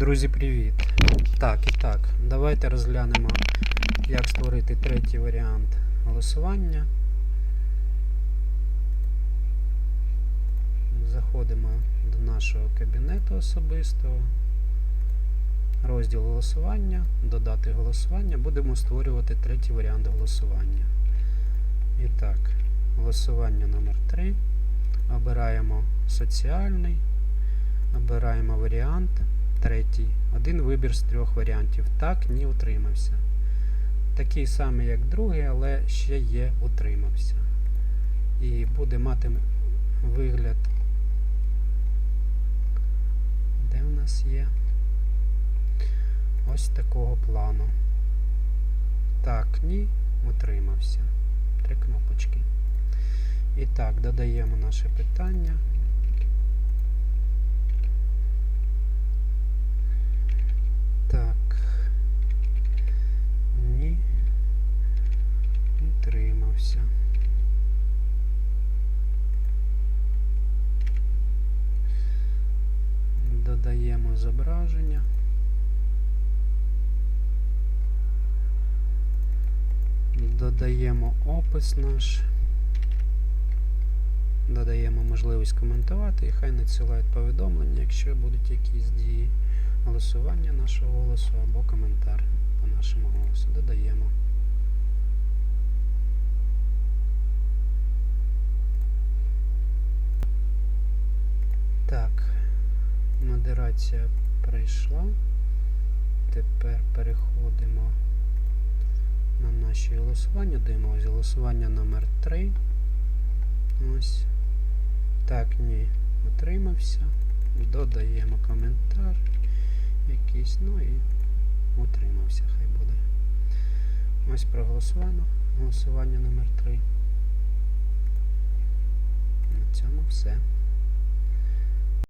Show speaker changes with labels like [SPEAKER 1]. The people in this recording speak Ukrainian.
[SPEAKER 1] Друзі, привіт! Так, і так, давайте розглянемо, як створити третій варіант голосування. Заходимо до нашого кабінету особистого. Розділ голосування, додати голосування. Будемо створювати третій варіант голосування. І так, голосування номер 3. Обираємо соціальний. Обираємо варіант. Третій. Один вибір з трьох варіантів. Так, ні, утримався. Такий самий, як другий, але ще є утримався. І буде мати вигляд. Де в нас є? Ось такого плану. Так, ні, утримався. Три кнопочки. І так, додаємо наше питання. Так. Ні. Утримався. Додаємо зображення. Додаємо опис наш. Додаємо можливість коментувати і хай надсилають повідомлення, якщо будуть якісь дії голосування нашого голосу або коментар по нашому голосу. Додаємо. Так, модерація прийшла. Тепер переходимо на наші голосування. Дивимося голосування номер 3. Ось. Так, ні, утримався. Додаємо коментар якийсь, ну і утримався, хай буде. Ось проголосовано. Голосування номер 3. На цьому все.